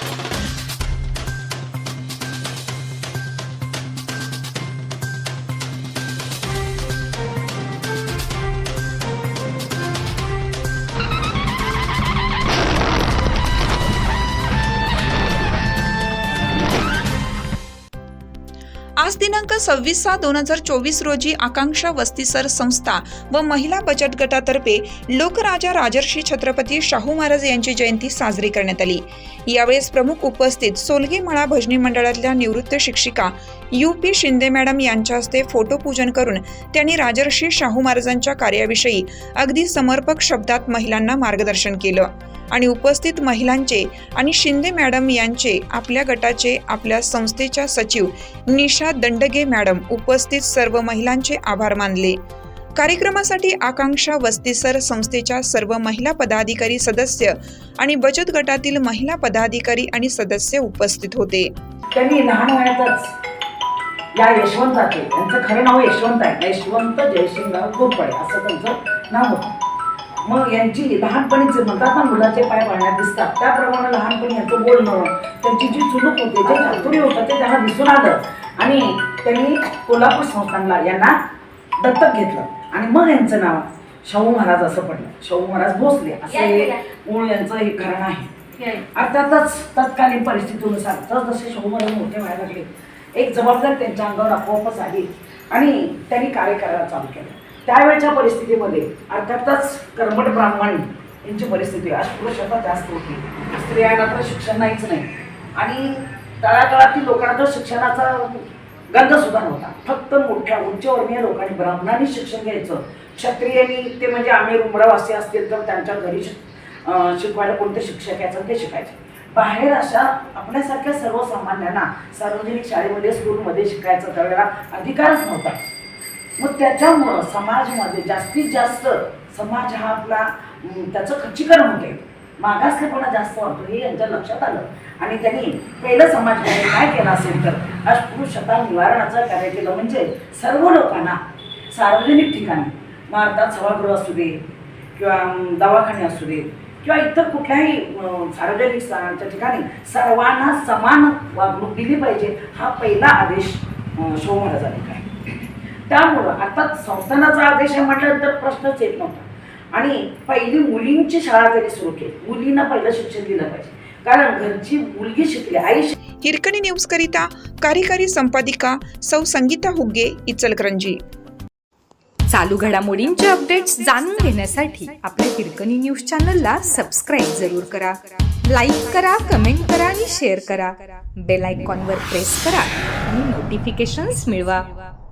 Thank you. आज दिनांक सव्वीस सहा दोन हजार चोवीस रोजी आकांक्षा वस्तीसर संस्था व महिला बचत गटातर्फे लोकराजा राजर्षी छत्रपती शाहू महाराज यांची जयंती साजरी करण्यात आली. यावेळेस प्रमुख उपस्थित सोलगी मळा भजनी मंडळातल्या निवृत्त शिक्षिका यू पी शिंदे मॅडम यांच्या हस्ते फोटो पूजन करून त्यांनी राजर्षी शाहू महाराजांच्या कार्याविषयी अगदी समर्पक शब्दात महिलांना मार्गदर्शन केलं. आणि उपस्थित महिलांचे आणि शिंदे मॅडम यांचे आपल्या गटाचे आपल्या संस्थेच्या सचिव निशा दंडगे मॅडम उपस्थित सर्व महिलांचे आभार मानले. कार्यक्रमासाठी आकांक्षा वस्तीसर संस्थेच्या सर्व महिला पदाधिकारी सदस्य आणि बचत गटातील महिला पदाधिकारी आणि सदस्य उपस्थित होते. त्यांनी लहान वयातच या यशवंताचे त्यांचं खरं नाव यशवंत आहे. यशवंत जयसिंगराव घोरपडे असं त्यांचं नाव होतं. मग यांची लहानपणीच म्हणतात ना मुलाचे पाय पाण्यात दिसतात त्याप्रमाणे लहानपणी यांचं बोलणं त्यांची जी चुलूक होती जे चातुर्य होतं ते त्यांना दिसून आलं. आणि त्यांनी कोल्हापूर संस्थानला यांना दत्तक घेतलं. आणि मग यांचं नाव शाहू महाराज असं पडलं. शाहू महाराज भोसले असे मूळ यांचं हे कारण आहे. अर्थातच तत्कालीन परिस्थितीनुसार जसे शाहू महाराज मोठे व्हायला लागले एक जबाबदारी त्यांच्या अंगावर आपोआपच आली आणि त्यांनी कार्य करायला चालू केलं. त्यावेळच्या परिस्थितीमध्ये अर्थातच कर्मट ब्राह्मण यांची परिस्थिती अस्पृश्यता जास्त होती. स्त्रियांना तर शिक्षण नाहीच नाही. आणि तळागाळातील लोकांना तर शिक्षणाचा गंधसुद्धा नव्हता. फक्त मोठ्या उच्चवर्णीय लोकांनी ब्राह्मणांनी शिक्षण घ्यायचं. क्षत्रियांनी ते म्हणजे आम्ही रुमरावासी असतील तर त्यांच्या घरी शिक- शिकवायला कोणते शिक्षक यायचं ते शिकायचे. बाहेर अशा आपल्यासारख्या सर्वसामान्यांना सार्वजनिक शाळेमध्ये स्कूलमध्ये शिकायचा त्यावेळेला अधिकारच नव्हता. मग त्याच्यामुळं समाजमध्ये जास्तीत जास्त समाज हा आपला त्याचं खच्चीकरण होते मागासलेपणा जास्त वाटतो हे यांच्या लक्षात आलं. आणि त्यांनी पहिलं समाजामध्ये काय केलं असेल तर अस्पृश्यता निवारणाचं कार्य केलं म्हणजे सर्व लोकांना सार्वजनिक ठिकाणी भारतात सभागृह असू दे किंवा दवाखाने असू दे किंवा इतर कुठल्याही सार्वजनिक स्थानांच्या ठिकाणी सर्वांना समान वागणूक दिली पाहिजे हा पहिला आदेश अं, शाहू महाराजांनी काय त्यामुळं आता संस्थानाचा आदेश आहे म्हटलं तर प्रश्नच येत नव्हता. आणि पहिली मुलींची शाळा त्यांनी सुरू केली. मुलींना पहिलं शिक्षण दिलं पाहिजे. कारण घरची मुलगी शिकली आई हिरकणी न्यूज करिता कार्यकारी संपादिका सौ संगीता हुग्गे इचलकरंजी. चालू घडामोडींचे अपडेट्स जाणून घेण्यासाठी आपल्या हिरकणी न्यूज चॅनलला सबस्क्राईब जरूर करा. लाईक करा कमेंट करा आणि शेअर करा. बेल आयकॉनवर प्रेस करा आणि नोटिफिकेशन्स मिळवा.